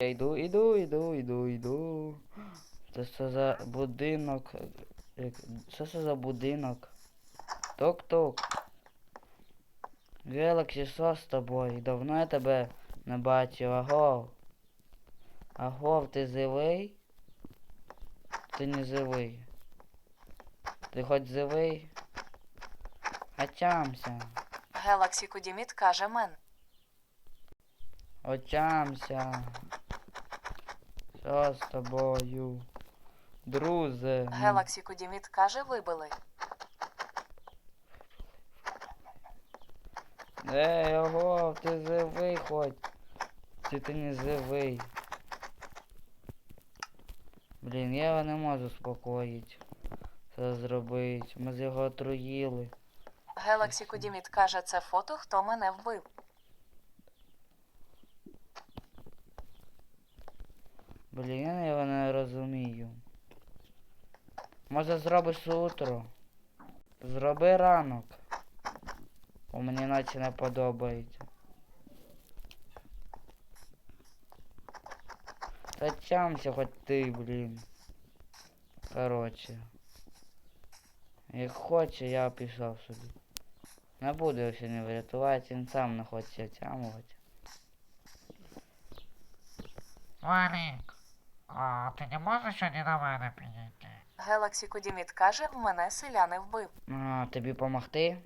Я йду, іду, іду, іду, іду. Це що за будинок? Що це за будинок? Ток-ток. Гелаксі, що з тобою? Давно я тебе не бачив, агов. Агов, ти живий? Ти не живий. Ти хоч живий? Очамся. Гелаксі Кудіміт каже мен. Очамся. Що з тобою? Друже. Гелаксі Кудіміт каже вибили. Ей, ого, ти живий хоч. Чи ти не живий? Блін, я його не можу спокоїти. Що зробити? Ми з його отруїли. Гелаксі Кудіміт каже це фото, хто мене вбив. Блін, я його не розумію. Може зробиш утро? Зроби ранок. Бо мені наче не подобається. Та чамся хоч ти, блін. Короче. Як хоче, я пішов собі. Не буду його сьогодні врятувати, він сам не хоче тямувати. Валік, а ти не можеш сьогодні до мене підійти? Гелаксі Кудіміт каже, в мене селяни вбив. А, тобі помогти?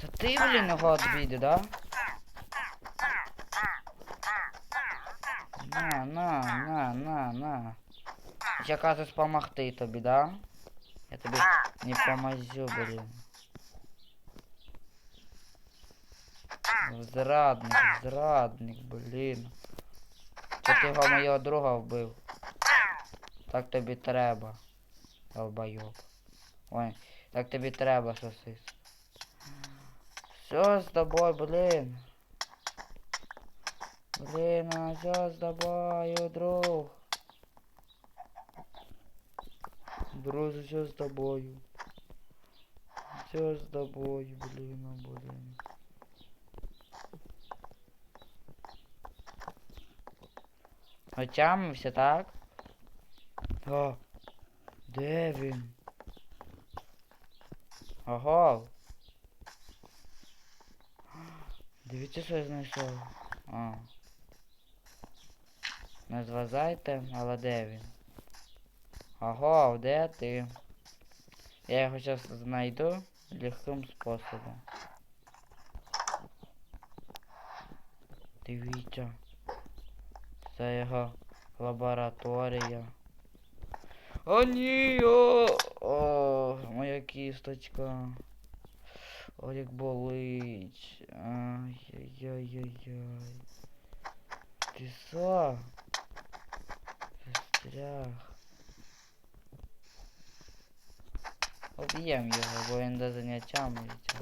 Це ти, блін, його відбіди, да? На, на, на, на, на. Я кажеш помогти тобі, да? Я тобі не поможу, блін. Зрадник, зрадник, блін. Це ти його моєго друга вбив. Так тобі треба. Долбойоб. Ой, так тобі треба, сосис. Що з тобою, блін? Блін, а що з тобою, друг? Друже, що з тобою? Що з тобою, блін, а, блін? Отямився, так? О, де він? Ого. Дивіться, що я знайшов. А. Не зважайте, але де він? Ого, де ти? Я його зараз знайду легким способом. Дивіться. Це його лабораторія. О, ні! О, о, моя кісточка. О, як болить. Ай-яй-яй-яй-яй. Ти що? Застряг. Об'єм його, бо він до заняття миється.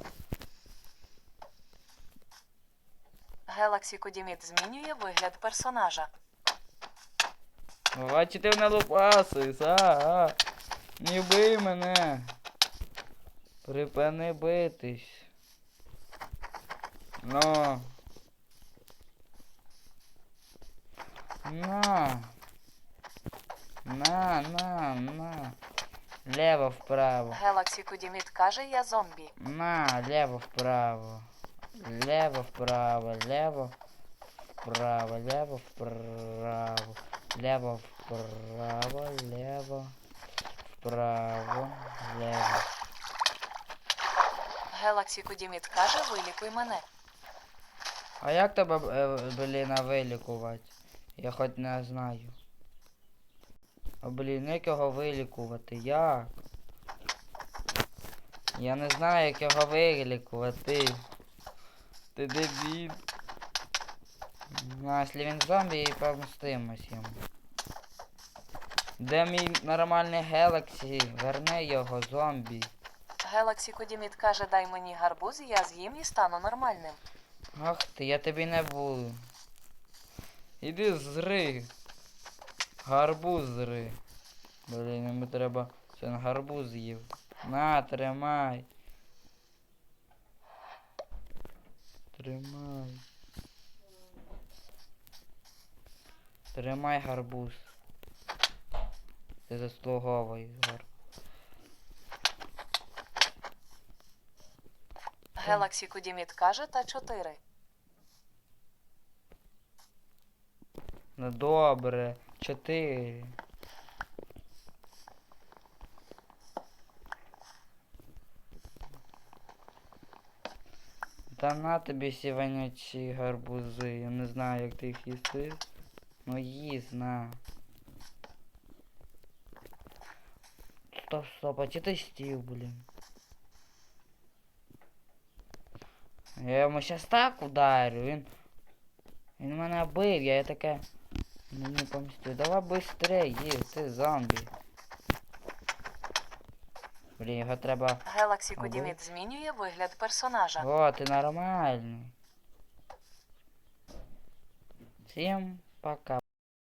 Гелаксі Кудіміт змінює вигляд персонажа. Бачите, мене лупасись, а, а. Не бий мене. Припини битись. Ну. На. На, на, на. Лево вправо. Гелаксі Кудіміт каже, я зомбі. На, лево вправо. Лево вправо, лево вправо, лево вправо, лево вправо, лево вправо, лево. Гелаксі Кудіміт каже, вилікуй мене. А як тебе, е, блін, вилікувати? Я хоч не знаю. А блін, як його вилікувати? Як? Я не знаю, як його вилікувати. Ти дебіл. Ну, а якщо він зомбі, і помстимось йому. Де мій нормальний Гелаксі? Верни його, зомбі. Гелаксі Кудіміт каже, дай мені гарбуз, я з'їм і стану нормальним. Ах ти, я тобі не буду. Іди зри. Гарбуз зри. Блін, йому треба. Він гарбуз їв. На, тримай. Тримай. Тримай гарбуз. Ти заслуговуєш гарбуз. Galaxy Кодіміт каже та 4. Ну добре. Чотири. Та на тобі всі вонючі гарбузи. Я не знаю, як ти їх їсти. Ну їсть, на. Стоп, стоп, а чи ти стів, блін? Я йому щас так ударю, він. Він мене бив, я таке. Мені помстю. Давай быстрее, їв, ти зомбі. Блін, його треба. Galaxy Ага. Кодіміт змінює вигляд персонажа. О, ти нормальний. Всім para cá.